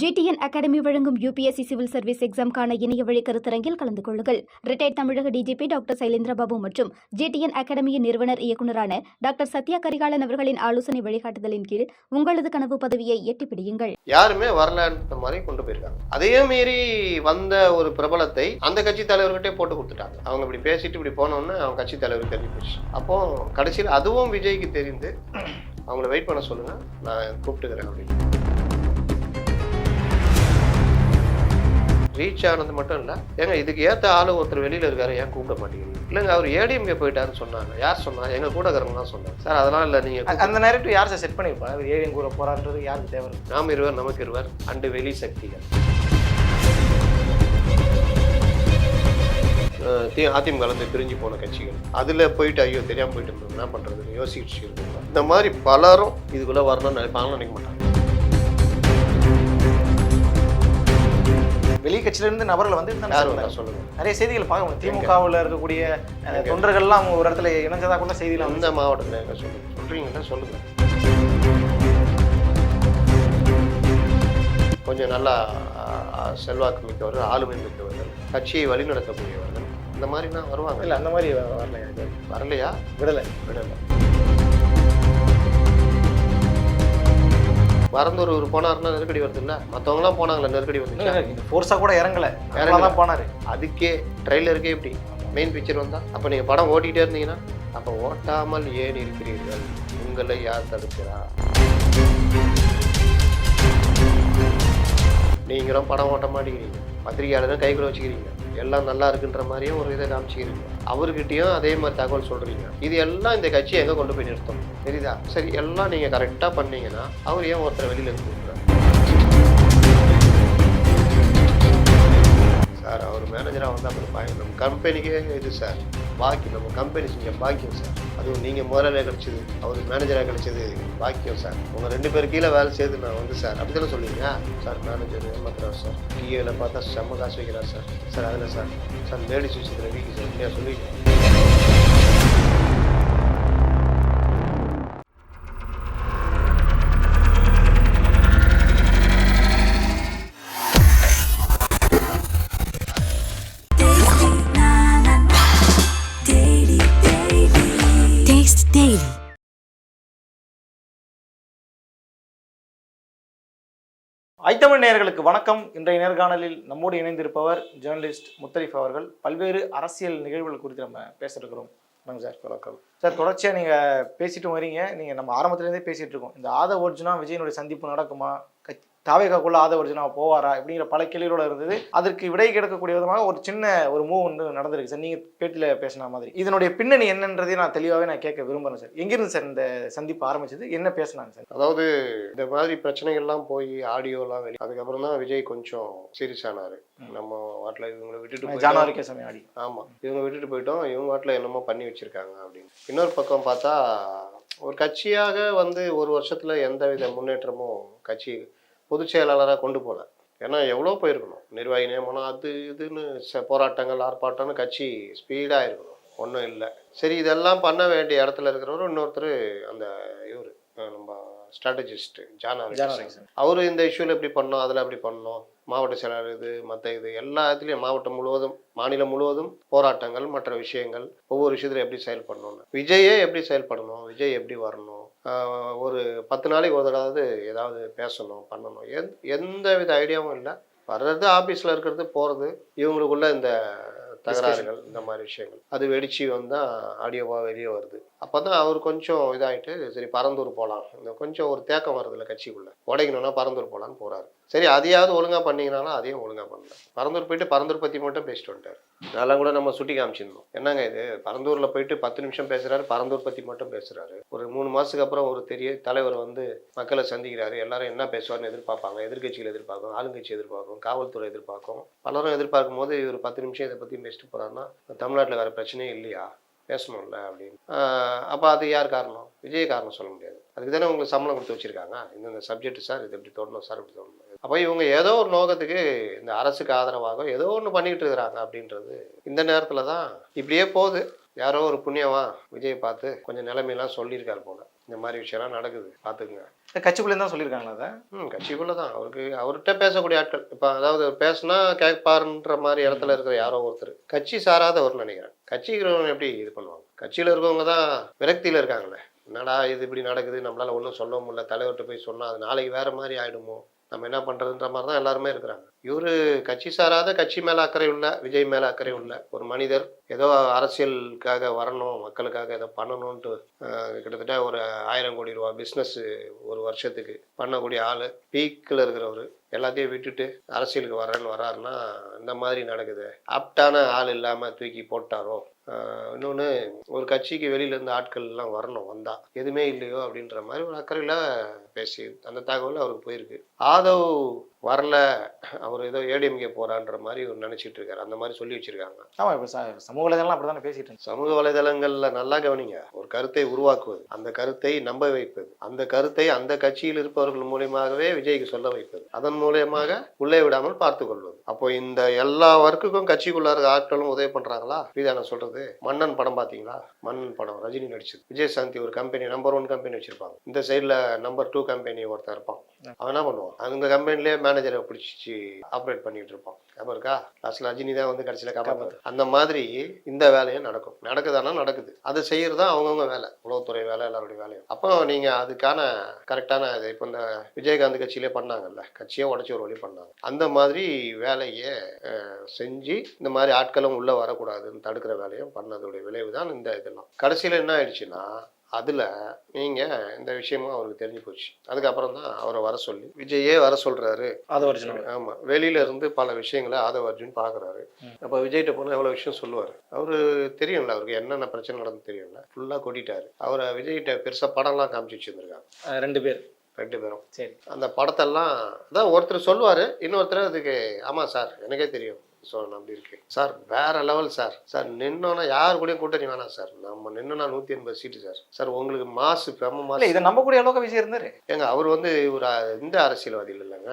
GTN academy வழங்கும் UPSC civil service எக்ஸாம்கான இணைய வழி கருத்தரங்கில் கலந்து கொள்ளுங்கள். ரிட்டையர்ட் தமிழக டிஜிபி டாக்டர் சைலேந்திரபாபு மற்றும் ஜிடிஎன் அகாடமியின் நிறுவனர் இயக்குநரான டாக்டர் சத்யா கரிகாலன் அவர்களின் ஆலோசனை வழிகாட்டுதலின் கீழ் உங்களது கனவு பதவியை எட்டிப்பிடியுங்கள் யாருமே வரலான்ற மாதிரி கொண்டு போயிருக்காங்க. அதே மீறி வந்த ஒரு பிரபலத்தை அந்த கட்சி தலைவர்கிட்டே போட்டு கொடுத்துட்டாங்க. அவங்க இப்படி பேசிட்டு இப்படி போனோன்னு அவங்க கட்சி தலைவர் தெரிஞ்சு போச்சு. அப்போ கடைசியில் அதுவும் விஜய்க்கு தெரிந்து அவங்கள வெயிட் பண்ண சொல்லுங்க நான் கூப்பிட்டுக்கிறேன் அப்படின்னு. ரீச் ஆனது மட்டும் இல்லை ஏங்க இதுக்கு ஏற்ற ஆளு ஒருத்தர் வெளியில் இருக்காரு ஏன் கூப்பிட மாட்டேங்கிறீங்க? இல்லைங்க அவர் ஏடிஎம்கே போயிட்டாருன்னு சொன்னாங்க. யார் சொன்னா? எங்கள் கூட இருக்கிறவங்க தான் சொன்னாங்க. சார் அதெல்லாம் இல்லை நீங்கள் அந்த நேரத்தில் யார் சார் செட் பண்ணியிருப்பா அவர் ஏவிஎம் கூட போறான்றது யாருக்கு தேவை? நாம் இருவர் நமக்கு இருவர் அண்டு வெளி சக்திகள். அதிமுக இருந்து பிரிஞ்சு போன கட்சிகள். அதுல போயிட்டு ஐயோ தெரியாம போயிட்டு இருந்தோம் என்ன பண்றதுன்னு யோசிச்சு இருக்கோம் இந்த மாதிரி பலரும் இதுக்குள்ள வரணும்னு நினைப்பாங்கன்னு நினைக்க மாட்டாங்க. வெளி கட்சியில இருந்து நபர்கள் வந்து இருந்தாங்க. சொல்லுங்க. நிறைய செய்திகள் பார்க்க திமுகவில் இருக்கக்கூடிய தொண்டர்கள்லாம் ஒரு இடத்துல இணைஞ்சதா கூட வந்து அந்த மாவட்டத்தில் சொல்லுங்க? சொல்றீங்கன்னா சொல்லுங்க. கொஞ்சம் நல்லா செல்வாக்கு மிக்கவர்கள் ஆளுமை மிக்கவர்கள் கட்சியை வழிநடத்தக்கூடியவர்கள் இந்த மாதிரினா வருவாங்க. இல்ல அந்த மாதிரி வரல இது வரலையா? விடலை. விடலை. மறந்தூர் ஒரு போனாருன்னா நெருக்கடி வருது இல்ல மற்றவங்களாம் போனாங்களே நெருக்கடி வந்துச்சா? இது ஃபோர்ஸா கூட இறங்கல. இறங்கல. இறங்கல தான் போனாரு. அதுக்கே ட்ரெய்லருக்கே இப்படி. மெயின் பிக்சர் வந்தா அப்போ நீங்கள் படம் ஓட்டிகிட்டே இருந்தீங்கன்னா அப்போ ஓட்டாமல் ஏன் இருக்கிறீர்கள்? உங்களை யார் தடுக்கிறா? நீங்களும் படம் ஓட்ட மாட்டேங்கிறீங்க. பத்திரிகையாளரும் கைக்குள்ள வச்சுக்கிறீங்க. எல்லாம் நல்லா இருக்குன்ற மாதிரியும் ஒரு இதை காமிச்சிக்கிறீங்க அவர்கிட்டயும் அதே மாதிரி தகவல் சொல்றீங்க. இது எல்லாம் இந்த கட்சி எங்க கொண்டு போய் நிறுத்தும்? தெரியுதா? சரி எல்லாம் நீங்க கரெக்டா பண்ணீங்கன்னா அவர் ஏன் ஒருத்தர் வெளியில இருந்து சார் அவர் மேனேஜராக வந்து அப்படி பாய் நம்ம கம்பெனிக்கே இது சார். பாக்கி நம்ம கம்பெனி செஞ்ச பாக்கியம் சார். அதுவும் நீங்கள் முதலாளியாக கிடைச்சது அவர் மேனேஜராக கிடச்சிது பாக்கியம் சார் உங்கள் ரெண்டு பேர் கீழே வேலை செய்து நான் வந்து சார் அப்படி தானே சொல்லுவீங்க சார் மேனேஜர் ஏமாத்துறாரு சார் கீழே பார்த்தா செம்ம காசு வைக்கிறார் சார் சார் அதில் சார் சார் லேடிஸ் விஷயத்தில் வீக்கு சார் இல்லையா சொல்லிக்கிறேன் ஐத்தமிழ் நேயர்களுக்கு வணக்கம். இன்றைய நேர்காணலில் நம்மோடு இணைந்திருப்பவர் ஜேர்னலிஸ்ட் முத்தரிஃப் அவர்கள். பல்வேறு அரசியல் நிகழ்வுகள் குறித்து நம்ம பேச இருக்கிறோம். வணக்கம் சார். வணக்கம். சார் தொடர்ச்சியாக நீங்கள் பேசிட்டு வரீங்க. நீங்கள் நம்ம ஆரம்பத்துலேருந்தே பேசிட்டு இருக்கோம். இந்த ஆத ஒர்ஜுனா விஜயனுடைய சந்திப்பு நடக்குமா? தாவேகாக்குள்ள ஆத ஒர்ஜுனா போவாரா அப்படிங்கிற பல கேள்விகளோட இருந்தது. அதற்கு விடை கிடைக்கக்கூடிய விதமாக ஒரு சின்ன ஒரு மூவ் வந்து நடந்திருக்கு சார். நீங்கள் பேட்டியில் பேசின மாதிரி. இதனுடைய பின்னணி என்னன்றதையும் நான் தெளிவாகவே நான் கேட்க விரும்புகிறேன் சார். எங்கிருந்து சார் இந்த சந்திப்பு ஆரம்பிச்சது? என்ன பேசினாங்க சார்? அதாவது இந்த மாதிரி பிரச்சனைகள்லாம் போய் ஆடியோலாம் வெளி அதுக்கப்புறம் தான் விஜய் கொஞ்சம் சீரியஸ் ஆனாரு நம்ம வாட்டில் இவங்களை விட்டுட்டு. ஜானவரி கேசமே ஆடி. ஆமா இவங்க விட்டுட்டு போயிட்டோம். இவங்க வாட்டில் என்னமோ பண்ணி வச்சிருக்காங்க அப்படின்னு. இன்னொரு பக்கம் பார்த்தா ஒரு கட்சியாக வந்து ஒரு வருஷத்துல எந்த வித முன்னேற்றமும் கட்சி பொதுச் செயலாளராக கொண்டு போகல ஏன்னா எவ்வளோ போயிருக்கணும்? நிர்வாகி நியமனம் அது இதுன்னு போராட்டங்கள் ஆர்ப்பாட்டம்னு கட்சி ஸ்பீடாக இருக்கணும். ஒன்றும் இல்லை. சரி இதெல்லாம் பண்ண வேண்டிய இடத்துல இருக்கிறவர் இன்னொருத்தர் அந்த இவர் நம்ம ஸ்ட்ராட்டஜிஸ்ட் ஜானா அவர் இந்த இஷ்யூவில் எப்படி பண்ணோம்? அதில் எப்படி பண்ணோம்? மாவட்ட செயலாளர் இது மற்ற இது எல்லா இடத்துலையும் மாவட்டம் முழுவதும் மாநிலம் முழுவதும் போராட்டங்கள் மற்ற விஷயங்கள் ஒவ்வொரு விஷயத்துல எப்படி செயல்படணும்னு. விஜயே எப்படி செயல்படணும்? விஜய் எப்படி வரணும்? ஒரு பத்து நாளைக்கு ஒரு தடவை ஏதாவது பேசணும் பண்ணணும். எந் எந்த வித ஐடியாவும் இல்லை. வர்றது ஆஃபீஸில் இருக்கிறது போகிறது இவங்களுக்குள்ள இந்த தகராறுகள் இந்த மாதிரி விஷயங்கள். அது வெடிச்சு வந்தால் ஆடியோவாக வெளியே வருது. அப்போ தான் அவர் கொஞ்சம் இதாயிட்டு சரி பரந்தூர் போகலாம் இந்த கொஞ்சம் ஒரு தேக்கம் வருதுல்ல கட்சிக்குள்ள. உடைக்கணும்னா பரந்தூர் போகலான்னு போகிறாரு சரி அதையாவது ஒழுங்காக பண்ணீங்கனாலும் அதையும் ஒழுங்காக பண்ணல. பரந்தூர் போயிட்டு பரந்தூர் பற்றி மட்டும் பேசிட்டு வந்துட்டார். அதெல்லாம் கூட நம்ம சுட்டி காமிச்சிருந்தோம். என்னங்க இது? பரந்தூரில் போயிட்டு பத்து நிமிஷம் பேசுகிறாரு பரந்தூர் பற்றி மட்டும் பேசுகிறாரு ஒரு மூணு மாதத்துக்கு அப்புறம் ஒரு பெரிய தலைவர் வந்து மக்களை சந்திக்கிறாரு. எல்லாரும் என்ன பேசுவார்னு எதிர்பார்ப்பாங்க. எதிர்க்கட்சிகள் எதிர்பார்க்கும் ஆளுங்கட்சி எதிர்பார்க்கும் காவல்துறை எதிர்பார்க்கும். பலரும் எதிர்பார்க்கும் போது இவர் பத்து நிமிஷம் இதை பற்றி பேசிட்டு போகிறாருன்னா தமிழ்நாட்டில் வேறு பிரச்சனையே இல்லையா? பேசணும்ல அப்படின்னு. அப்போ அது யார் காரணம்? விஜய் காரணம் சொல்ல முடியாது. அதுக்கு தானே உங்களுக்கு சம்பளம் கொடுத்து வச்சுருக்காங்க? இந்தந்த சப்ஜெக்ட் சார் இது இப்படி தொடணும் சார் இப்படி தொடணும் அப்போ இவங்க ஏதோ ஒரு நோக்கத்துக்கு இந்த அரசுக்கு ஆதரவாக ஏதோ ஒன்று பண்ணிக்கிட்டு இருக்கிறாங்க அப்படின்றது இந்த நேரத்தில் தான் இப்படியே போகுது. யாரோ ஒரு புண்ணியவா விஜய் பார்த்து கொஞ்சம் நிலைமையெல்லாம் சொல்லியிருக்காரு போல. இந்த மாதிரி விஷயம்லாம் நடக்குது. பார்த்துக்குங்க. கட்சிக்குள்ளே தான் சொல்லியிருக்காங்களா அதை? ம் கட்சிக்குள்ளே தான். அவருக்கு அவர்கிட்ட பேசக்கூடிய ஆட்கள் இப்போ அதாவது பேசுனா கேட்பாருன்ற மாதிரி இடத்துல இருக்கிற யாரோ ஒருத்தர். கட்சி சாராதவர் நினைக்கிறேன். கட்சி இருக்கிறவங்க எப்படி இது பண்ணுவாங்க? கட்சியில் இருக்கவங்க தான் விரக்தியில் இருக்காங்களே. என்னடா இது இப்படி நடக்குது? நம்மளால ஒன்றும் சொல்ல முடியல. தலைவர்கிட்ட போய் சொன்னால் அது நாளைக்கு வேற மாதிரி ஆயிடுமோ? நம்ம என்ன பண்ணுறதுன்ற மாதிரி தான் எல்லாருமே இருக்கிறாங்க. இவர் கட்சி சாராத கட்சி மேலே அக்கறை உள்ள விஜய் மேலே அக்கறை உள்ள ஒரு மனிதர் ஏதோ அரசியலுக்காக வரணும் மக்களுக்காக ஏதோ பண்ணணும்ன்ட்டு கிட்டத்தட்ட ஒரு ஆயிரம் கோடி ரூபா பிஸ்னஸ் ஒரு வருஷத்துக்கு பண்ணக்கூடிய ஆள் பீக்கில் இருக்கிறவர். எல்லாத்தையும் விட்டுட்டு அரசியலுக்கு வரேன்னு வராருன்னா இந்த மாதிரி நடக்குது. ஆப்டான ஆள் இல்லாமல் தூக்கி போட்டாரோ? இன்னொன்று ஒரு கட்சிக்கு வெளியிலேருந்து ஆட்கள் எல்லாம் வரணும் வந்தா. எதுவுமே இல்லையோ அப்படின்ற மாதிரி ஒரு அக்கறையில் பேசி அந்த தகவல் அவருக்கு போயிருக்கு. ஆதவ் வரல அவர் ஏதோ ஏடிஎம்கே போறான்ற மாதிரி ஒரு நினைச்சிட்டு இருக்காரு. அந்த மாதிரி சொல்லி வச்சிருக்காங்க. ஆமாம் இப்போ சமூக வலைதளம் அப்படி தானே பேசிட்டு சமூக வலைதளங்கள்ல நல்லா கவனிங்க. ஒரு கருத்தை உருவாக்குவது அந்த கருத்தை நம்ப வைப்பது அந்த கருத்தை அந்த கட்சியில் இருப்பவர்கள் மூலியமாகவே விஜய்க்கு சொல்ல வைப்பது அதன் மூலியமாக உள்ளே விடாமல் பார்த்து கொள்வது. அப்போ இந்த எல்லா ஒர்க்குக்கும் கட்சிக்குள்ள இருக்க ஆட்களும் உதவி பண்றாங்களா? இதான் நான் சொல்றது மன்னன் படம் பாத்தீங்களா? மன்னன் படம் ரஜினி நடிச்சது. விஜயசாந்தி ஒரு கம்பெனி நம்பர் ஒன் கம்பெனி வச்சிருப்பாங்க. இந்த சைடுல நம்பர் டூ கம்பெனி ஒருத்தன் இருப்பான். அவன் என்ன பண்ணுவான்? அந்த கம்பெனிலே மேனேஜரை பிடிச்சி ஆப்ரேட் பண்ணிட்டு இருப்பான் ஞாபகம் இருக்கா? லாஸ்ட்ல ரஜினி தான் வந்து கடைசியில காப்பாற்று அந்த மாதிரி இந்த வேலையும் நடக்கும். நடக்குதானா? நடக்குது. அது செய்யறது தான் அவங்கவுங்க வேலை. உளவுத்துறை வேலை எல்லாருடைய வேலையும். அப்போ நீங்க அதுக்கான கரெக்டான இது இப்போ இந்த விஜயகாந்த் கட்சியிலே பண்ணாங்கல்ல. கட்சியே உடச்சி ஒரு வழி பண்ணாங்க. அந்த மாதிரி வேலையை செஞ்சு இந்த மாதிரி ஆட்களும் உள்ள வரக்கூடாதுன்னு தடுக்கிற வேலையும் பண்ணதோடைய விளைவு தான் இந்த இதெல்லாம். கடைசியில என்ன ஆயிடுச்சுன்னா அதில் நீங்கள் இந்த விஷயமும் அவருக்கு தெரிஞ்சு போச்சு. அதுக்கப்புறம் தான் அவரை வர சொல்லி விஜயே வர சொல்கிறாரு அது ஒரிஜினல் ஆமா வெளியில இருந்து பல விஷயங்களை ஆதவ அர்ஜுன் பாக்குறாரு. அப்ப விஜய்கிட்ட போனா எவ்வளவு விஷயம் சொல்லுவாரு? அவரு தெரியும்ல அவருக்கு என்னென்ன பிரச்சனை நடந்து தெரியும்ல. ஃபுல்லா கொட்டிட்டாரு. அவரை விஜய்கிட்ட பெருசா படம்லாம் காமிச்சு வச்சிருந்திருக்காங்க. ரெண்டு பேர். ரெண்டு பேரும். சரி. அந்த படத்தெல்லாம் அதான் ஒருத்தர் சொல்லுவாரு இன்னொருத்தர் அதுக்கு ஆமா சார் எனக்கே தெரியும். ஸோ அப்படி இருக்கு சார் வேற லெவல் சார். சார் நின்னோன்னா யார் கூடயும் கூட்டணி வேணாம் சார். நம்ம நின்னோன்னா நூத்தி எண்பது சீட்டு சார். சார் உங்களுக்கு மாசு இல்லை மாசு இதை நம்பக்கூடிய அளவுக்கு விஜய் இருந்தாரு. ஏங்க அவர் வந்து ஒரு இந்த அரசியல்வாதி இல்லைங்க.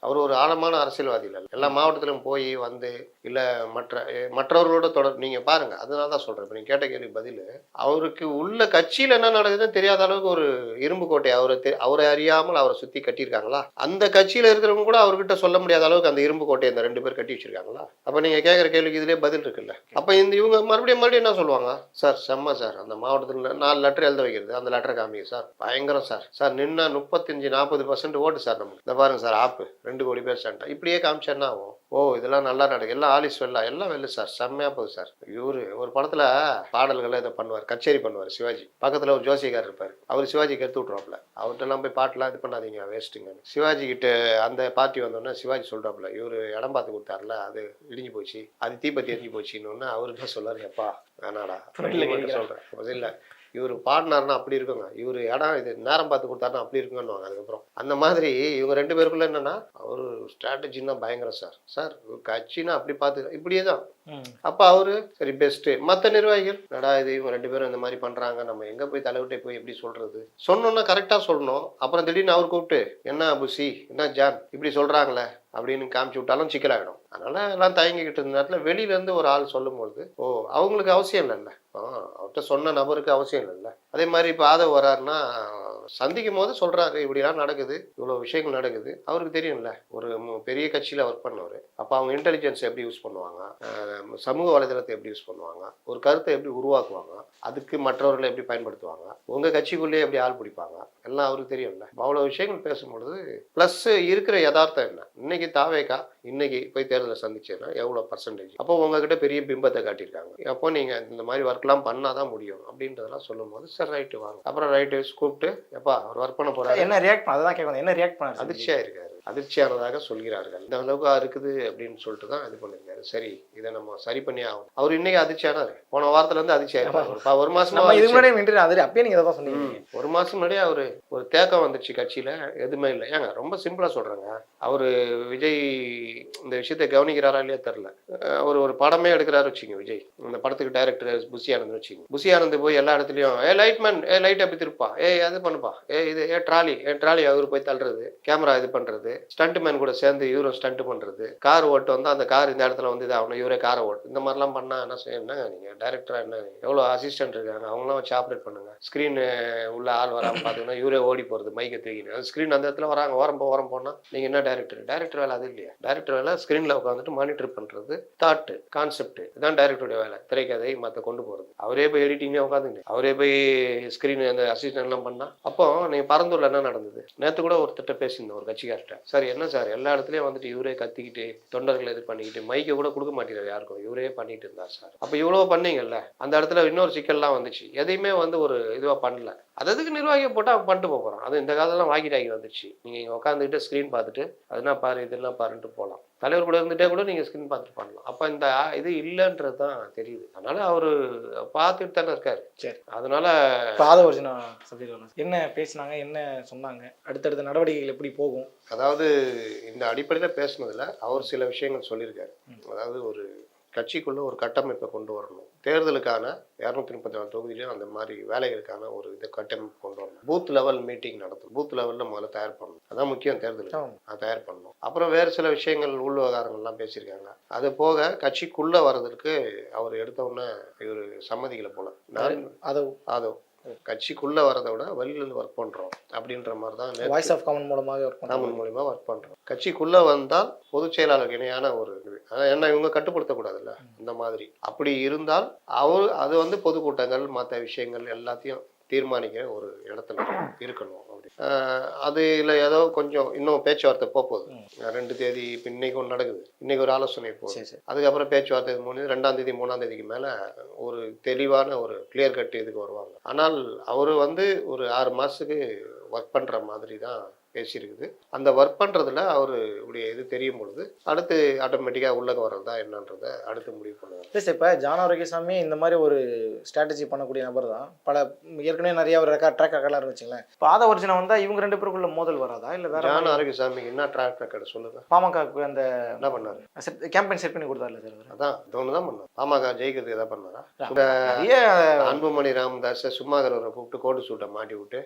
அவர் ஒரு ஆழமான அரசியல்வாதி இல்லை. எல்லா மாவட்டத்திலும் போய் வந்து இல்லை மற்ற மற்றவர்களோட தொடர் நீங்க பாருங்க. அதனால தான் சொல்றேன். இப்போ நீங்க கேட்ட கேள்வி பதில் அவருக்கு உள்ள கட்சியில் என்ன நடக்குதுன்னு தெரியாத அளவுக்கு ஒரு இரும்பு கோட்டை அவரை தெ- அவரை அறியாமல் அவரை சுத்தி கட்டியிருக்காங்களா? அந்த கட்சியில இருக்கிறவங்க கூட அவர்கிட்ட சொல்ல முடியாத அளவுக்கு அந்த இரும்பு கோட்டையை இந்த ரெண்டு பேர் கட்டி இருக்காங்களா அப்ப நீங்க கேட்குற கேள்விக்கு இதுலயே பதில் இருக்குல்ல. அப்ப இந்த இவங்க மறுபடியும் மறுபடியும் என்ன சொல்லுவாங்க? சார் செம்ம சார். அந்த மாவட்டத்தில் நாலு லெட்டர் எழுத வைக்கிறது. அந்த லெட்டர் காமிங்க சார். பயங்கரம் சார். சார் நின்னா முப்பத்தஞ்சு நாற்பது பர்சன்ட் ஓட்டு சார் நமக்கு இந்த பாருங்க சார் ஆப்பு. ரெண்டு கோடி பேர் சார் இப்படியே காமிச்சா என்ன ஆகும்? ஓ இதெல்லாம் நல்லா நடக்கு. எல்லாம் ஆலிஸ் வெல்லா எல்லாம் வெல்லு சார். செம்மையா போகுது சார். இவரு ஒரு படத்துல பாடல்களை இதை பண்ணுவார் கச்சேரி பண்ணுவார் சிவாஜி. பக்கத்துல ஒரு ஜோசியக்கார் இருப்பார். அவர் சிவாஜிக்கு எடுத்து விட்ருவாப்ல அவர்கிட்ட எல்லாம் போய் பாட்டுலாம் இது பண்ணாதீங்க வேஸ்ட்டுங்க சிவாஜி கிட்ட அந்த பார்ட்டி வந்தோடனே சிவாஜி சொல்றாப்ல இவரு இடம் பார்த்து கொடுத்தாருல அது இடிஞ்சு போச்சு அது தீப்பத்தி எரிஞ்சு போச்சுன்னு அவரு தான் சொல்லாரு எப்பா வேணாடா அது இல்ல இவர் பாடினாருன்னா அப்படி இருக்குங்க. இவர் இடம் இது நேரம் பார்த்து கொடுத்தாருன்னா அப்படி இருக்குங்கன்னு அதுக்கப்புறம். அந்த மாதிரி இவங்க ரெண்டு பேருக்குள்ள என்னன்னா அவர் ஸ்ட்ராட்டஜின்னா பயங்கரம் சார் சார் கட்சின்னா அப்படி பார்த்து இப்படியே தான் அப்போ அவரு சரி பெஸ்ட்டு மற்ற நிர்வாகிகள் நடா இது இவங்க ரெண்டு பேரும் இந்த மாதிரி பண்றாங்க. நம்ம எங்க போய் தலைவர்கிட்ட போய் எப்படி சொல்றது? சொன்னோன்னா கரெக்டாக சொல்லணும். அப்புறம் திடீர்னு அவர் கூப்பிட்டு என்ன புசி என்ன ஜான்? இப்படி சொல்றாங்களே? அப்படின்னு காமிச்சு விட்டாலும் சிக்கலாகிடும் அதனால எல்லாம் தயங்கிக்கிட்டு இருந்த நேரத்தில் வெளியில இருந்து ஒரு ஆள் சொல்லும்போது ஓ அவங்களுக்கு அவசியம் இல்லைல்ல. ஆ, அவர்கிட்ட சொன்ன நபருக்கு அவசியம் இல்லைல்ல. அதே மாதிரி இப்போ ஆதவ் வராருன்னா சந்திக்கும் போது சொல்றாரு இப்படிலாம் நடக்குது இவ்வளவு விஷயங்கள் நடக்குது. அவருக்கு தெரியும்ல ஒரு மு- பெரிய கட்சியில ஒர்க் பண்ணவர். அப்ப அவங்க இன்டெலிஜென்ஸ் எப்படி யூஸ் பண்ணுவாங்க? சமூக வலைதளத்தை எப்படி யூஸ் பண்ணுவாங்க? ஒரு கருத்தை எப்படி உருவாக்குவாங்க? அதுக்கு மற்றவர்களை எப்படி பயன்படுத்துவாங்க? உங்க கட்சிக்குள்ளேயே எப்படி ஆள் பிடிப்பாங்க? எல்லாம் அவருக்கு தெரியும்ல. அவ்வளவு விஷயங்கள் பேசும்பொழுது ப்ளஸ் இருக்கிற யதார்த்தம் என்ன? இன்னைக்கு தாவேக்கா இன்னைக்கு போய் தேர்தலை சந்திச்சேன்னா எவ்வளவு பர்சன்டேஜ் அப்போ உங்ககிட்ட பெரிய பிம்பத்தை காட்டியிருக்காங்க. அப்போ நீங்க இந்த மாதிரி ஒர்க்லாம் பண்ணாதான் முடியும் அப்படின்றதெல்லாம் சொல்லும்போது சரி ரைட்டு வாங்க. அப்புறம் ரைட்டு கூப்பிட்டு எப்பா அவர் ஒர்க் பண்ண போறாரு? என்ன ரியாக்ட் பண்ண அதான் கேட்க என்ன ரியாக்ட் பண்ணாரு? அதிர்ச்சியா இருக்காரு. அதிர்ச்சியானதாக சொல்கிறார்கள். இந்த அளவுக்கு இருக்குது அப்படின்னு சொல்லிட்டு தான் இது பண்ணிருக்காரு சரி இதை நம்ம சரி பண்ணி ஆகும் அவர் இன்னைக்கு அதிர்ச்சியானாரு போன வாரத்துல இருந்து அதிர்ச்சியா இருப்பாரு ஒரு மாசமா அதிர்ச்சியா முன்னாடி அப்பயே நீங்க தான் சொன்னீங்க. ஒரு மாசம் முன்னாடியே அவரு ஒரு தேக்கம் வந்துச்சு கட்சியில. எதுவுமே இல்லை. ஏங்க ரொம்ப சிம்பிளா சொல்றேங்க. அவரு விஜய் இந்த விஷயத்தை கவனிக்கிறாரா இல்லையா தெரில அவர் ஒரு படமே எடுக்கிறாரு வச்சுங்க விஜய். இந்த படத்துக்கு டைரக்டர் புசி ஆனந்த் வச்சுங்க புசி ஆனந்த் போய் எல்லா இடத்துலயும் ஏ லைட்மேன் ஏ லைட் அப்படி திருப்பா. ஏ அது பண்ணுப்பா. ஏ இது ஏ ட்ராலி ஏ ட்ராலி அவர் போய் தள்ளுறது. கேமரா இது பண்றது. ஸ்டண்ட் மேன் கூட சேர்ந்து இவரும் ஸ்டண்ட் பண்றது. கார் ஓட்டு வந்து அந்த கார் இந்த இடத்துல வந்து இதாகணும். இவரே காரை ஓட்டு. இந்த மாதிரிலாம் பண்ணால் என்ன செய்ய என்னங்க நீங்கள் டைரக்டரா என்ன? எவ்வளோ அசிஸ்டன்ட் இருக்காங்க? அவங்களாம் வச்சு ஆப்ரேட் பண்ணுங்க. ஸ்க்ரீன் உள்ள ஆள் வராமல் பார்த்தீங்கன்னா இவரே ஓடி போகிறது மைக்கை தூக்கின்னு அந்த ஸ்க்ரீன் அந்த இடத்துல வராங்க. ஓரம் போ ஓரம் போனால் நீங்கள் என்ன டேரக்டர் டேரக்டர் வேலை அது இல்லையா. டேரக்டர் வேலை ஸ்க்ரீனில் உட்காந்துட்டு மானிட்டர் பண்ணுறது தாட்டு கான்செப்ட் இதுதான் டேரக்டருடைய வேலை. திரைக்கதை மற்ற கொண்டு போகிறது அவரே போய் எடிட்டிங்கே உட்காந்துங்க. அவரே போய் ஸ்க்ரீன் அந்த அசிஸ்டன்ட்லாம் பண்ணால் அப்போ நீங்கள் பரந்தூரில் என்ன நடந்தது? நேற்று கூட ஒருத்தட்ட பேசியிருந்தோம் ஒரு கட்சிக்கார்ட்ட சார் என்ன சார்? எல்லா இடத்துலயும் வந்துட்டு இவரே கத்திக்கிட்டு தொண்டர்களை இது பண்ணிக்கிட்டு மைக்கை கூட கொடுக்க மாட்டேங்கிறார் யாருக்கும். இவரே பண்ணிட்டு இருந்தார் சார். அப்ப இவ்வளவு பண்ணீங்கல்ல? அந்த இடத்துல இன்னொரு சிக்கல்லாம் வந்துச்சு. எதையுமே வந்து ஒரு இதுவா பண்ணல. அது அதுக்கு நிர்வாகியை போட்டு அவன் பண்ணிட்டு போக போறான் அது இந்த காலத்துல வாக்கி டாக்கி வந்துச்சு நீங்க இங்க உட்காந்துக்கிட்டு ஸ்க்ரீன் பார்த்துட்டு அதெல்லாம் பாரு இதெல்லாம் பாருன்ட்டு போகலாம் தலைவர் கூட இருந்துட்டே கூட நீங்க ஸ்க்ரீன் பார்த்துட்டு பண்ணலாம். அப்ப இந்த இது இல்லைன்றது தான் தெரியுது. அதனால அவரு பார்த்துட்டு தானே இருக்காரு. சரி. அதனால ஒரிஜினா சொல்லிடுவாங்க என்ன பேசினாங்க என்ன சொன்னாங்க? அடுத்தடுத்த நடவடிக்கைகள் எப்படி போகும்? அதாவது இந்த அடிப்படையில் பேசுனதுல அவர் சில விஷயங்கள் சொல்லியிருக்காரு. அதாவது ஒரு கட்சிக்குள்ள ஒரு கட்டமைப்பை கொண்டு வரணும். தேர்தலுக்கான இரநூத்தி முப்பத்தி நாலு தொகுதியிலும் அந்த மாதிரி வேலைகளுக்கான ஒரு இதை கட்டமைப்பு கொண்டு வரணும். பூத் லெவல் மீட்டிங் நடத்தும். பூத் லெவலில் முதல்ல தயார் பண்ணணும். அதான் முக்கியம் தேர்தலுக்கு. ஆமா. அதை தயார் பண்ணணும். அப்புறம் வேறு சில விஷயங்கள் உள் விவகாரங்கள்லாம் பேசியிருக்காங்க. அது போக கட்சிக்குள்ள வர்றதுக்கு அவர் எடுத்த உடனே இவர் சம்மதிக்கல போல. நான் அதை. அதோ. கட்சிக்குள்ள வரதை விட வெளியில இருந்து ஒர்க் பண்றோம் அப்படின்ற மாதிரி தான் வாய்ஸ் ஆஃப் காமன் மூலமாக ஒர்க் பண்ணுறாங்க நாமன் மூலியமா ஒர்க் பண்றோம். கட்சிக்குள்ள வந்தால் பொதுச் செயலாளருக்கு இணையான ஒரு இது. என்ன இவங்க கட்டுப்படுத்தக்கூடாதுல்ல? இந்த மாதிரி. அப்படி இருந்தால் அவர் அது வந்து பொதுக்கூட்டங்கள் மற்ற விஷயங்கள் எல்லாத்தையும் தீர்மானிக்கிற ஒரு இடத்துல இருக்கணும் அப்படி. அதுல ஏதோ கொஞ்சம் இன்னும் பேச்சுவார்த்தை போக போகுது ரெண்டு தேதி இப்போ இன்னைக்கு ஒன்று நடக்குது. இன்னைக்கு ஒரு ஆலோசனை போகுது. அதுக்கப்புறம் பேச்சுவார்த்தை மூணு ரெண்டாம் தேதி மூணாம் தேதிக்கு மேல ஒரு தெளிவான ஒரு கிளியர் கட் இதுக்கு வருவாங்க. ஆனால் அவர் வந்து ஒரு ஆறு மாசத்துக்கு ஒர்க் பண்ற மாதிரி தான் பேசியிருக்குது. அந்த ஒர்க் பண்றதுல அவரு உடைய இது தெரியும் பொழுது அடுத்து ஆட்டோமேட்டிக்கா உள்ளக வர்றது என்னன்றதை அடுத்து முடிவு பண்ணுவாங்க ப்ளஸ் இப்போ ஜான ஆரோக்கியசாமி இந்த மாதிரி ஒரு ஸ்ட்ராட்டஜி பண்ணக்கூடிய நபர் தான். பல ஏற்கனவே நிறைய ஒரு ரெக்கார்ட் ட்ராக் ரெக்கார்ட்லாம் இருந்துச்சுங்களேன் இப்போ ஆத ஒரிஜினா வந்தால் இவங்க ரெண்டு பேருக்குள்ள மோதல் வராதா? இல்லை வேற ஜான் மாதிரி? ஆரோக்கியசாமிக்கு என்ன ட்ராக் ரெக்கார்டு சொல்லுங்க. பாமகவுக்கு அந்த என்ன பண்ணாரு? கேம்பெயின் செட் பண்ணி கொடுத்தாருல சார்? அதான் ஒன்று தான் பண்ணார். பாமக ஜெயிக்கிறதுக்கு எதாவது பண்ணாரா? நிறைய அன்புமணி ராமதாஸை சும்மாகிறவரை கூப்பிட்டு கோட்டு சூட்டை மாட்டி விட்டு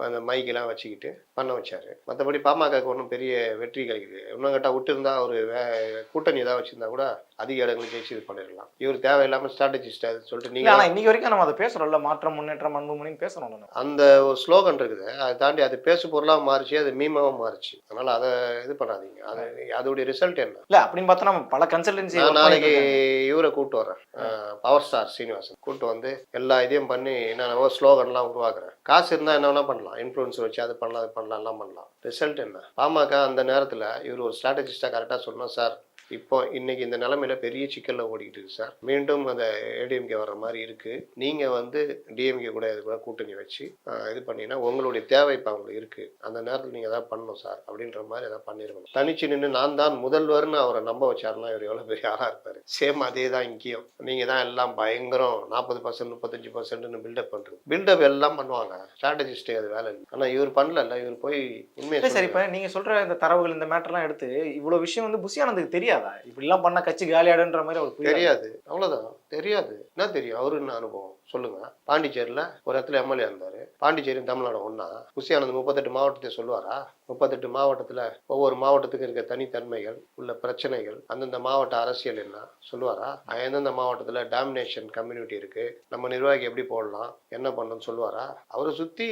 அந்த மைக்கெல்லாம் வச்சுக்கிட்டு பண்ண வச்சார். மற்றபடி பாமகக்கு ஒன்றும் பெரிய வெற்றி கிடைக்குது இன்னும் கேட்டால் விட்டுருந்தா ஒரு வே- கூட்டணி ஏதாவது வச்சுருந்தா கூட அதிக இடங்களுக்கு ஜெயிச்சு இது பண்ணிடலாம். இவர் தேவையில்லாம ஸ்ட்ராட்டஜிஸ்ட் சொல்லிட்டு இல்ல நீங்க ஆனா இன்னைக்கு வரைக்கும் நம்ம அதை பேசுறோம்ல. மாற்றம் முன்னேற்றம் அன்புமணின்னு பேசுறோம் நம்ம. அந்த ஒரு ஸ்லோகன் இருக்குது. அதை தாண்டி அது பேசு பொருளாக மாறிச்சு அது மீமாவும் மாறிச்சு. அதனால அதை இது பண்ணாதீங்க. அது அதோடைய ரிசல்ட் என்ன? இல்ல அப்படின்னு பார்த்தா நம்ம பல கன்சல்டன்சி நான் நாளைக்கு இவரை கூப்பிட்டு வரேன். Power star Srinivasan. கூப்பிட்டு வந்து எல்லா இதையும் பண்ணி என்னென்னவோ ஸ்லோகன்லாம் உருவாக்குறேன். காசு இருந்தால் என்ன வேணா பண்ணலாம். இன்ஃப்ளூயன்ஸ் வச்சு அது பண்ணலாம் அது பண்ணலாம் எல்லாம் பண்ணலாம். ரிசல்ட் என்ன? பாமக அந்த நேரத்தில் இவர் ஒரு ஸ்ட்ராட்டஜிஸ்டாக கரெக்டாக சொன்னோம் சார் இப்போ இன்னைக்கு இந்த நிலைமையில பெரிய சிக்கல்ல ஓடிக்கிட்டு இருக்கு சார். மீண்டும் அந்த ஏடிஎம்கே வர்ற மாதிரி இருக்கு. நீங்க வந்து டிஎம்கே கூட இது கூட கூட்டணி வச்சு இது பண்ணீங்கன்னா உங்களுடைய தேவை இப்போ அவங்களுக்கு இருக்கு. அந்த நேரத்தில் நீங்க ஏதாவது பண்ணணும் சார் அப்படின்ற மாதிரி ஏதாவது பண்ணிருக்கணும். தனிச்சு நின்று நான் தான் முதல்வர்னு அவரை நம்ப வச்சாருன்னா இவர் எவ்வளவு பெரிய ஆளா இருப்பாரு. சேம் அதே தான் இங்கேயும். நீங்க தான் எல்லாம் பயங்கரம் நாற்பது பர்சன்ட் முப்பத்தஞ்சு பர்சன்ட்னு பில்டப் பண்றது பில்டப் எல்லாம் பண்ணுவாங்க. ஸ்ட்ராட்டஜிஸ்டே அது வேலை இல்லை. ஆனா இவர் பண்ணல இவர் போய் உண்மையை இல்ல சார். இப்ப நீங்க சொல்ற இந்த தரவுகள் இந்த மேட்டர்லாம் எடுத்து இவ்வளவு விஷயம் வந்து புசியானந்துக்கு தெரியாதா. இப்படி எல்லாம் பண்ண கட்சி காலியாடுன்ற மாதிரி அவருக்கு தெரியாது. அவ்வளவுதான். தெரியாது. என்ன தெரியும்? அவரு என்ன அனுபவம். சொல்லுங்க. பாண்டிச்சேரியில் ஒரு இடத்துல எம்எல்ஏ இருந்தாரு. பாண்டிச்சேரி தமிழ்நாடு ஒன்றா குஷியானந்த் முப்பத்தெட்டு மாவட்டத்தை சொல்லுவாரா? முப்பத்தெட்டு மாவட்டத்தில் ஒவ்வொரு மாவட்டத்துக்கு இருக்க தனித்தன்மைகள் உள்ள பிரச்சனைகள் அந்தந்த மாவட்ட அரசியல் என்ன? சொல்லுவாரா? எந்தெந்த மாவட்டத்தில் டாமினேஷன் கம்யூனிட்டி இருக்கு. நம்ம நிர்வாகி எப்படி போடலாம்? என்ன பண்ணணும்னு சொல்லுவாரா? அவரை சுற்றி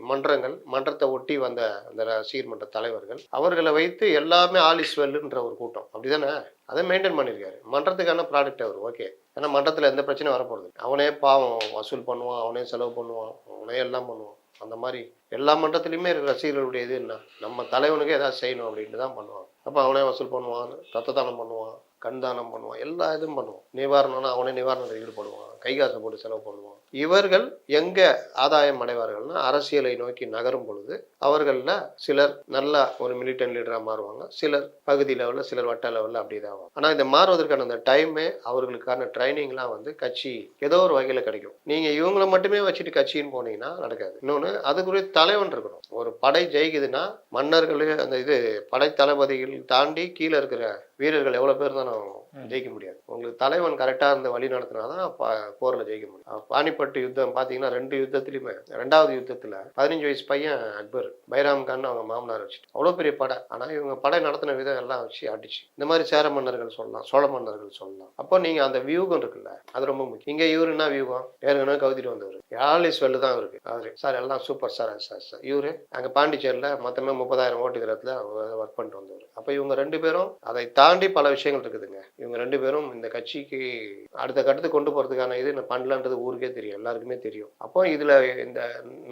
மன்றங்கள் மன்றத்தை ஒட்டி வந்த அந்த ரசிகர் மன்ற தலைவர்கள் அவர்களை வைத்து எல்லாமே ஆலிஸ்வெல்லுன்ற ஒரு கூட்டம். அப்படிதானே? அதை மெயின்டைன் பண்ணியிருக்காரு. மன்றத்துக்கான ப்ராடக்ட் அவர் ஓகே ஏன்னா மன்றத்தில் எந்த பிரச்சனையும் வரப்போகிறது அவனே பாவம் வசூல் பண்ணுவான் அவனே செலவு பண்ணுவான் அவனே எல்லாம் பண்ணுவான். அந்த மாதிரி எல்லா மன்றத்துலையுமே ரசிகர்களுடைய இது என்ன? நம்ம தலைவனுக்கு ஏதாவது செய்யணும் அப்படின்ட்டு தான் பண்ணுவான் அப்போ அவனே வசூல் பண்ணுவான் ரத்த தானம் பண்ணுவான். கண் தானம் பண்ணுவான் எல்லா இதுவும் பண்ணுவான். நிவாரணம்னா அவனே நிவாரணத்தில் ஈடுபடுவான் கை காசை போட்டு செலவு பண்ணுவான். இவர்கள் எங்க ஆதாயம் அடைவார்கள்னா அரசியலை நோக்கி நகரும் பொழுது அவர்களில் சிலர் நல்ல ஒரு மிலிட்டன் லீடராக மாறுவாங்க. சிலர் பகுதி லெவலில் சிலர் வட்ட லெவலில் அப்படி தான் ஆகும் ஆனால் இந்த மாறுவதற்கான அந்த டைமே அவர்களுக்கான ட்ரைனிங்லாம் வந்து கட்சி ஏதோ ஒரு வகையில் கிடைக்கும். நீங்கள் இவங்கள மட்டுமே வச்சுட்டு கட்சின்னு போனீங்கன்னா நடக்காது. இன்னொன்று அதுக்குரிய தலைவன் இருக்கணும். ஒரு படை ஜெயிக்குதுன்னா மன்னர்களே அந்த இது படை தளபதிகள் தாண்டி கீழே இருக்கிற வீரர்கள் எவ்வளோ பேர் தானே ஜெயிக்க முடியாது. உங்களுக்கு தலைவன் கரெக்டாக இருந்த வழி நடத்தினா தான் போரில் ஜெயிக்க முடியும். பாணிப்பட்டு பானிப்பட்டு யுத்தம் பார்த்தீங்கன்னா ரெண்டு யுத்தத்துலையுமே ரெண்டாவது யுத்தத்தில் பதினஞ்சு வயசு பையன் அக்பர் பைராம் கான் அவங்க மாமனார் வச்சுட்டு. அவ்வளோ பெரிய படை. ஆனால் இவங்க படை நடத்தின விதம் எல்லாம் வச்சு அடிச்சு. இந்த மாதிரி சேர மன்னர்கள் சொல்லலாம் சோழ மன்னர்கள் சொல்லலாம். அப்போ நீங்கள் அந்த வியூகம் இருக்குல்ல அது ரொம்ப முக்கியம். இங்கே இவரு என்ன வியூகம்? ஏற்கனவே கவுதிட்டு வந்தவர். யாழிஸ் வெல்லு தான் இருக்கு அவரு சார் எல்லாம் சூப்பர் சார் சார் சார். இவரு அங்கே பாண்டிச்சேரியில் மொத்தமே முப்பதாயிரம் ஓட்டுக்கிறதுல ஒர்க் பண்ணிட்டு வந்தவர். அப்போ இவங்க ரெண்டு பேரும் அதை தாண்டி பல விஷயங்கள் இருக்குதுங்க. இவங்க ரெண்டு பேரும் இந்த கட்சிக்கு அடுத்த கட்டத்துக்கு கொண்டு போகிறதுக்கான இது நான் பண்ணலான்றது ஊருக்கே தெரியும் எல்லாருக்குமே தெரியும். அப்போ இதில் இந்த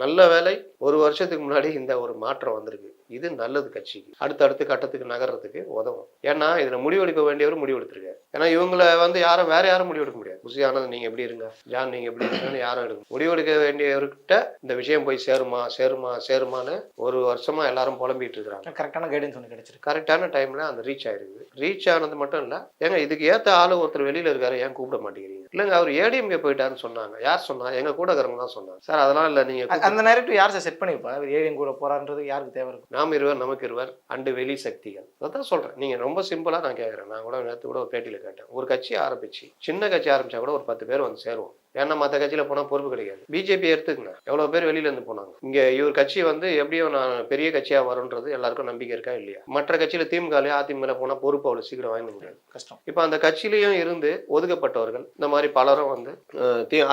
நல்ல வேலை ஒரு வருஷத்துக்கு முன்னாடி இந்த ஒரு மாற்றம் வந்திருக்கு. இது நல்லது கட்சிக்கு. அடுத்தடுத்த கட்டத்துக்கு நகர்றதுக்கு உதவும். ஏன்னா இதில் முடிவெடுக்க வேண்டியவர் முடிவெடுத்திருக்காரு. ஏன்னா இவங்கள வந்து யாரும் வேற யாரும் முடிவெடுக்க முடியாது. குசி ஆனந்த் நீங்க எப்படி இருங்க? ஜான் நீங்க எப்படி இருங்கன்னு யாரும் எடுக்க முடிவெடுக்க வேண்டியவர்கிட்ட இந்த விஷயம் போய் சேருமா சேருமா சேருமான்னு ஒரு வருஷமா எல்லாரும் புலம்பிட்டு இருக்கிறாங்க. கரெக்டான கைடன்ஸ் ஒன்று கிடைச்சிருக்கு. கரெக்டான டைம்ல அந்த ரீச் ஆயிருக்குது ரீச் ஆனது மட்டும் இல்ல ஏங்க இதுக்கு ஏத்த ஆளு ஒருத்தர் வெளியில இருக்காரு ஏன் கூப்பிட மாட்டேங்கிறீங்க? இல்லைங்க அவர் ஏடிஎம்கே போயிட்டாருன்னு சொன்னாங்க. யார் சொன்னா? எங்க கூட இருக்கிறவங்க தான் சொன்னாங்க. சார் அதெல்லாம் இல்ல நீங்க அந்த நேரத்தில் யார் சார் செட் பண்ணியிருப்பா அவர் ஏழியன் கூட போறான்றது யாருக்கு தேவை இருக்கும்? நாம் இருவர் நமக்கு இருவர் அண்டு வெளி சக்திகள். அதான் சொல்றேன். நீங்க ரொம்ப சிம்பிளா நான் கேட்கறேன் நான் கூட நேற்று கூட ஒரு பேட்டியில கேட்டேன். ஒரு கட்சி ஆரம்பிச்சு சின்ன கட்சி ஆரம்பிச்சா கூட ஒரு பத்து பேர் வந்து சேருவோம். ஏன்னா மற்ற கட்சியில போனா பொறுப்பு கிடைக்காது பிஜேபி எடுத்துக்கங்க. எவ்வளவு பேர் வெளியில இருந்து போனாங்க. இங்க இவர் கட்சி வந்து எப்படியும் நான் பெரிய கட்சியா வரும்ன்றது எல்லாருக்கும் நம்பிக்கை இருக்கா இல்லையா? மற்ற கட்சியில திமுக அதிமுக போனா பொறுப்பு அவ்வளவு சீக்கிரம் வாங்க முடியாது. கஷ்டம். இப்போ அந்த கட்சியிலையும் இருந்து ஒதுக்கப்பட்டவர்கள் இந்த மாதிரி பலரும் வந்து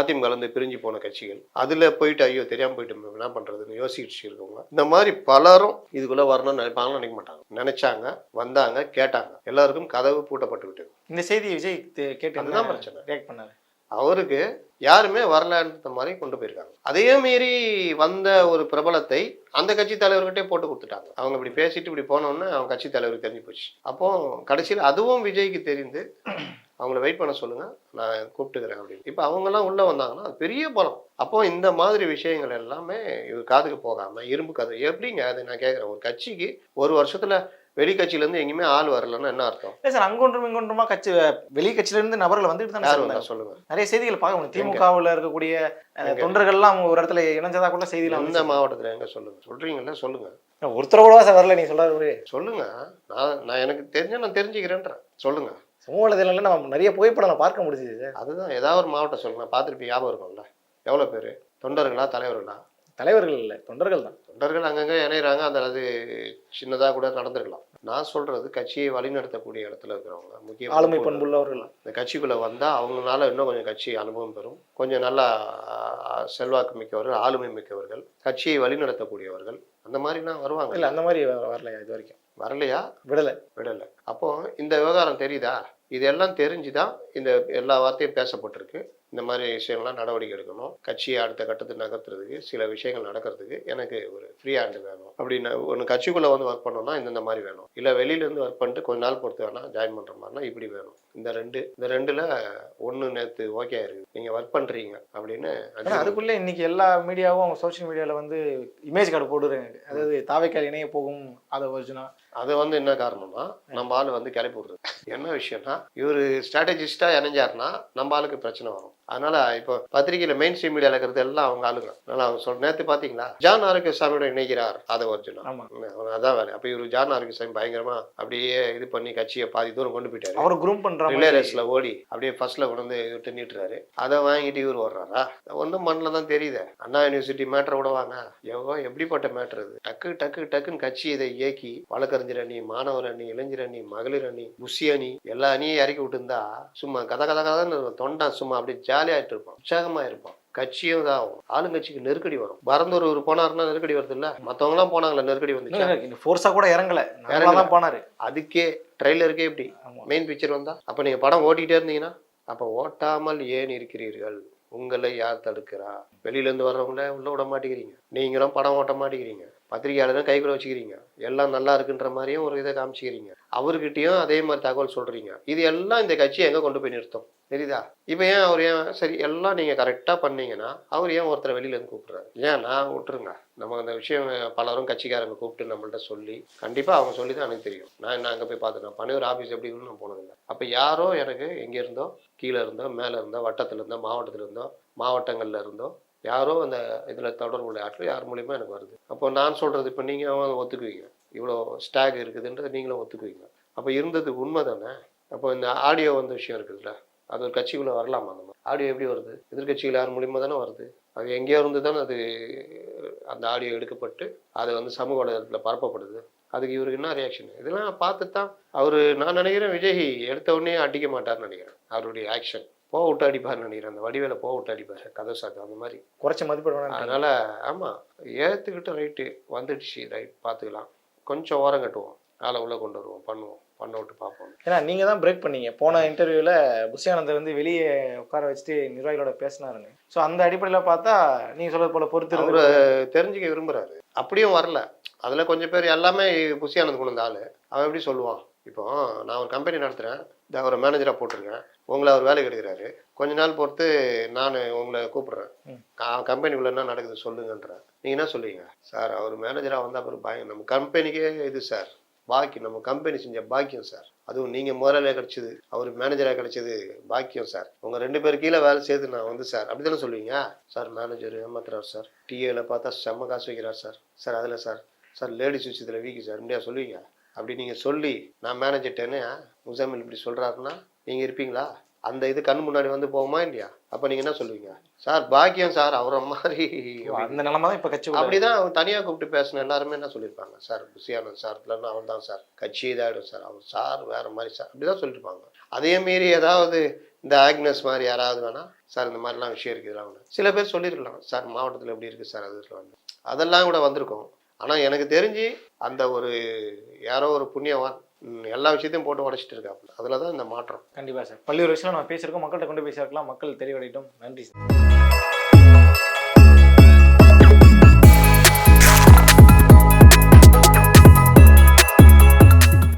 அதிமுக இருந்து பிரிஞ்சு போன கட்சிகள் அதுல போயிட்டு ஐயோ தெரியாம போயிட்டு என்ன பண்றதுன்னு யோசிச்சுட்டு இருக்கவங்க இந்த மாதிரி பலரும் இதுக்குள்ள வரணும்னு நினைப்பாங்கன்னு நினைக்க மாட்டாங்க. நினைச்சாங்க வந்தாங்க கேட்டாங்க. எல்லாருக்கும் கதவு பூட்டப்பட்டு விட்டது இந்த செய்தி விஜய் கேட்டு பிரச்சனை. ரியாக்ட் பண்ணாரு? அவருக்கு யாருமே வரலன்ற மாதிரி கொண்டு போயிருக்காங்க. அதையே மீறி வந்த ஒரு பிரபலத்தை அந்த கட்சி தலைவர்கிட்டே போட்டு கொடுத்துட்டாங்க. அவங்க இப்படி பேசிட்டு இப்படி போனோன்னே அவங்க கட்சி தலைவருக்கு தெரிஞ்சு போச்சு. அப்போ கடைசியில் அதுவும் விஜய்க்கு தெரிந்து அவங்கள வெயிட் பண்ண சொல்லுங்க நான் கூப்பிட்டுக்கிறேன் அப்படின்னு. இப்போ அவங்கெல்லாம் உள்ள வந்தாங்கன்னா அது பெரிய பலம். அப்போ இந்த மாதிரி விஷயங்கள் எல்லாமே இவர் காதுக்கு போகாம இரும்பு கதை. எப்படிங்க? அது நான் கேட்குறேன் ஒரு கட்சிக்கு ஒரு வருஷத்துல வெளி கட்சியிலேருந்து எங்கேயுமே ஆள் வரலன்னா என்ன அர்த்தம்? இல்லை சார் அங்கொன்றும் இங்கொன்றுமா கட்சி வெளி கட்சியில இருந்து நபர்கள் வந்துட்டு தானே சார். சொல்லுங்க. நிறைய செய்திகள் பார்க்க முடியும். திமுகவில் இருக்கக்கூடிய? தொண்டர்கள்லாம் ஒரு இடத்துல இணைஞ்சதா கூட எந்த வந்துச்சு. மாவட்டத்துல? எங்க? சொல்லுங்க. சொல்றீங்கல்ல சொல்லுங்க. ஒருத்தர் கூட சார் வரல நீ சொல்றாரு சொல்லுங்க. நான் நான் எனக்கு தெரிஞ்ச நான் தெரிஞ்சுக்கிறேன்றேன். சொல்லுங்க. சமூக வலைதளங்கள்ல நம்ம நிறைய புகைப்படம் பார்க்க முடிஞ்சுது அதுதான் ஏதாவது ஒரு மாவட்டம் சொல்லுங்க. பார்த்துருப்பீங்க ஞாபகம் இருக்கும்ல. எவ்வளோ பேர்? தொண்டர்களா தலைவர்களா? தலைவர்கள் இல்லை தொண்டர்கள் தான். தொண்டர்கள் அங்கங்கே இணையிறாங்க அந்த அது சின்னதாக கூட நடந்திருக்கலாம். நான் சொல்றது கட்சியை வழிநடத்தக்கூடிய இடத்துல இருக்கிறவங்க முக்கிய ஆளுமை பண்புள்ளவர்கள். இந்த கட்சிக்குள்ளே வந்தால் அவங்களால இன்னும் கொஞ்சம் கட்சி அனுபவம் பெறும். கொஞ்சம் நல்லா செல்வாக்கு மிக்கவர்கள் ஆளுமை மிக்கவர்கள் கட்சியை வழிநடத்தக்கூடியவர்கள் அந்த மாதிரிலாம் வருவாங்க. இல்ல அந்த மாதிரி வ- வரல இது வரைக்கும்? வரலையா? விடல. விடலை. அப்போ இந்த விவகாரம் தெரியுதா? இதெல்லாம் தெரிஞ்சுதான் இந்த எல்லா வார்த்தையும் பேசப்பட்டிருக்கு. இந்த மாதிரி விஷயங்கள்லாம் நடவடிக்கை எடுக்கணும். கட்சியை அடுத்த கட்டத்துக்கு நகர்த்துறதுக்கு சில விஷயங்கள் நடக்கிறதுக்கு எனக்கு ஒரு ஃப்ரீ ஹேண்டு வேணும். அப்படின்னு ஒன்று கட்சிக்குள்ளே வந்து ஒர்க் பண்ணோம்னா இந்த மாதிரி வேணும். இல்லை வெளியிலேருந்து ஒர்க் பண்ணிட்டு கொஞ்ச நாள் பொறுத்து வேணா ஜாயின் பண்ணுற மாதிரினா இப்படி வேணும். இந்த ரெண்டு இந்த ரெண்டில் ஒன்று நேற்று ஓகே இருக்குது நீங்கள் ஒர்க் பண்ணுறீங்க அப்படின்னு அதுக்குள்ள இன்னைக்கு எல்லா மீடியாவும் அவங்க சோஷியல் மீடியால வந்து இமேஜ் கார்டு போடுறாங்க அதாவது தாவைக்கால் இணைய போகும் அதை ஒரிஜினா அது வந்து என்ன காரணம்னா நம்ம ஆள் வந்து கிளப்பி விடுறது. என்ன விஷயம்னா இவர் ஸ்ட்ராட்டஜிஸ்டா இணைஞ்சாருன்னா நம்ம ஆளுக்கு பிரச்சனை வரும். அதனால இப்போ பத்திரிகையில மெயின் ஸ்ட்ரீம் மீடியால இருக்கிறது எல்லாம் அவங்க ஆளுங்க. அதனால அவங்க சொல்ற நேத்து பாத்தீங்களா? ஜான் ஆரோக்கியசாமியோட இணைகிறார் அதை ஒரிஜினல் ஆமா. அதான் வேலை. அப்ப இவரு ஜான் ஆரோக்கியசாமி பயங்கரமா அப்படியே இது பண்ணி கட்சியை பாதி தூரம் கொண்டு போயிட்டாரு. அவர் குரூம் பண்ற ரிலே ரேஸ்ல ஓடி அப்படியே ஃபர்ஸ்ட்ல கொண்டு வந்து இவர் நீட்டுறாரு. அதை வாங்கிட்டு இவர் வர்றாரா ஒன்றும் மண்ணில் தான் தெரியுது. அண்ணா யூனிவர்சிட்டி மேட்டரை விடுவாங்க எவ்வளோ எப்படிப்பட்ட மேட்டர் இது? டக்கு டக்கு டக்குன்னு கட்சி இதை இயக்கி வழக்கறிஞர் அணி மாணவர் அணி இளைஞர் அணி மகளிர் அணி புஷி அணி எல்லா அணியும் இறக்கி விட்டுருந்தா சும்மா கத கத கதன்னு. தொண்டன் சும்மா அப்படியே ஜாலியாகிட்டு இருப்பான் உற்சாகமா இருப்பான் கட்சியும் இதாகும். ஆளுங்கட்சிக்கு நெருக்கடி வரும். பரந்தூர் ஒரு போனாருன்னா நெருக்கடி வருது இல்ல? மத்தவங்கலாம் போனாங்களா நெருக்கடி வந்துச்சு? ஃபோர்ஸா கூட இறங்கல. இறங்கல. நல்லா தான் போனாரு. அதுக்கே ட்ரெய்லருக்கே இப்படி மெயின் பிக்சர் வந்தா? அப்ப நீங்க படம் ஓட்டிட்டே இருந்தீங்கன்னா? அப்ப ஓட்டாமல் ஏன் இருக்கிறீர்கள்? உங்களை யார் தடுக்கிறா? வெளியில இருந்து வர்றவங்கள உள்ள விட மாட்டேங்கிறீங்க. நீங்களும் படம் ஓட்ட மாட்டேங்கிறீங்க. பத்திரிகையாளரும் கைக்குள்ள வச்சுக்கிறீங்க. எல்லாம் நல்லா இருக்குன்ற மாதிரியும் ஒரு இதை காமிச்சிக்கிறீங்க. அவர்கிட்டயும் அதே மாதிரி தகவல் சொல்றீங்க. இது எல்லாம் இந்த கட்சியை எங்க கொண்டு போய் நிறுத்தும்? தெரியுதா? இப்போ ஏன் அவர் ஏன் சரி எல்லாம் நீங்க கரெக்டா பண்ணீங்கன்னா அவர் ஏன் ஒருத்தரை வெளியில இருந்து கூப்பிடுறாரு? ஏன் நான் விட்டுருங்க. நம்ம அந்த விஷயம் பலரும் கட்சிக்காரங்க கூப்பிட்டு நம்மள்ட்ட சொல்லி கண்டிப்பா அவங்க சொல்லி தான் எனக்கு தெரியும். நான் என்ன அங்க போய் பார்த்துட்டேன்? பணியூர் ஆஃபீஸ் எப்படி இருக்குன்னு நான் போனதில்லை. அப்ப யாரோ எனக்கு எங்க இருந்தோ கீழே இருந்தோ மேல இருந்தோ வட்டத்துல இருந்தோ மாவட்டத்துல இருந்தோ மாவட்டங்கள்ல இருந்தோ யாரோ அந்த இதுல தொடர்புடைய ஆட்கள் யார் மூலியமா எனக்கு வருது. அப்போ நான் சொல்றது இப்போ நீங்க ஒத்துக்குவீங்க. இவ்வளோ ஸ்டாக் இருக்குதுன்றதை நீங்களும் ஒத்துக்குவீங்க. அப்போ இருந்தது உண்மை தானே அப்போ இந்த ஆடியோ வந்த விஷயம் இருக்குதுல்ல அது ஒரு கட்சிக்குள்ளே வரலாமா அந்த மாதிரி? ஆடியோ எப்படி வருது? எதிர்கட்சிகள் யார் மூலியமாக தானே வருது? அது எங்கேயோ இருந்து தானே அது அந்த ஆடியோ எடுக்கப்பட்டு அது வந்து சமூக வலைதளத்தில் பரப்பப்படுது. அதுக்கு இவருக்கு என்ன ரியாக்ஷன் இதெல்லாம் பார்த்து தான் அவர் நான் நினைக்கிறேன் விஜய் எடுத்த உடனே அடிக்க மாட்டார்னு நினைக்கிறேன். அவருடைய ஆக்ஷன் போ விட்டு அடிப்பார்னு நினைக்கிறேன். அந்த வடிவேல போ விட்டு அடிப்பார் கதை சாக்கு அந்த மாதிரி. குறைச்ச மதிப்பீடு அதனால ஆமாம் ஏற்றுக்கிட்டு ரைட்டு வந்துடுச்சு ரைட் பார்த்துக்கலாம். கொஞ்சம் ஓரம் கட்டுவோம். ஆளை உள்ளே கொண்டு வருவோம். பண்ணுவோம். பண்ண விட்டு பார்ப்போம். ஏன்னா நீங்க தான் பிரேக் பண்ணீங்க. போன இன்டர்வியூல புஷியானந்தர் வந்து வெளியே உட்கார வச்சுட்டு நிர்வாகிகளோட பேசினாருங்க. ஸோ அந்த அடிப்படையில பார்த்தா நீங்க சொல்றது போல பொறுத்து அவரு இருந்து தெரிஞ்சுக்க விரும்புறாரு. அப்படியும் வரல. அதில் கொஞ்சம் பேர் எல்லாமே புசியானது கொண்டு ஆளு. அவன் எப்படி சொல்லுவான்? இப்போ நான் ஒரு கம்பெனி நடத்துகிறேன் ஒரு மேனேஜராக போட்டிருக்கேன். உங்களை அவர் வேலைக்கு எடுக்கிறாரு. கொஞ்ச நாள் பொறுத்து நான் உங்களை கூப்பிடுறேன். கம்பெனிக்குள்ள என்ன நடக்குது சொல்லுங்கன்றேன். நீங்கள் என்ன சொல்லுவீங்க சார் அவர் மேனேஜராக வந்த அப்புறம் பயம். நம்ம கம்பெனிக்கே இது சார். பாக்கியம் நம்ம கம்பெனி செஞ்ச பாக்கியம் சார். அதுவும் நீங்கள் முதலாளியாக கிடைச்சது அவர் மேனேஜராக கிடைச்சது பாக்கியம் சார். உங்கள் ரெண்டு பேர் கீழே வேலை செய்து நான் வந்து சார். அப்படி தானே சொல்லுவீங்க? சார் மேனேஜர் ஏமாத்துறாரு சார். டிஏல பார்த்தா செம்ம காசு வைக்கிறார் சார். சார் அதில் சார். சார் லேடிஸ் விஷயத்தில் வீக்கு சார். இப்படியா சொல்லுவீங்க? அப்படி நீங்கள் சொல்லி நான் மேனேஜர்ட்டேன்னு முசாமில் இப்படி சொல்கிறாருன்னா நீங்கள் இருப்பீங்களா? அந்த இது கண் முன்னாடி வந்து போகுமா இல்லையா? அப்போ நீங்கள் என்ன சொல்லுவீங்க? சார் பாக்கியம் சார் அவரை மாதிரி. அந்த நிலைமை தான் இப்ப கட்சி அப்படிதான் அவன் தனியாக கூப்பிட்டு பேசின எல்லாருமே என்ன சொல்லியிருப்பாங்க? சார் புசியானந்த் சார் இல்லைன்னா அவன் தான் சார். கட்சி இதாகிடும் சார். அவர் சார் வேற மாதிரி சார். அப்படிதான் சொல்லியிருப்பாங்க. அதே மீறி ஏதாவது இந்த ஆக்னஸ் மாதிரி யாராவது வேணா சார் இந்த மாதிரிலாம் விஷயம் இருக்குது அவனு. சில பேர் சொல்லியிருக்கலாம். சார் மாவட்டத்தில் எப்படி இருக்குது சார் அது வந்து. அதெல்லாம் கூட வந்திருக்கும். ஆனால் எனக்கு தெரிஞ்சு அந்த ஒரு யாரோ ஒரு புண்ணியவான் எல்லா விஷயத்தையும் போட்டு உடச்சிட்டு இருக்காப்புல அதில் தான் இந்த மாற்றம். கண்டிப்பா சார். பல்வேறு விஷயம் நம்ம பேசியிருக்கோம். மக்கள்கிட்ட கொண்டு பேசியிருக்கலாம் மக்கள் தெளிவடையட்டும். நன்றி சார்.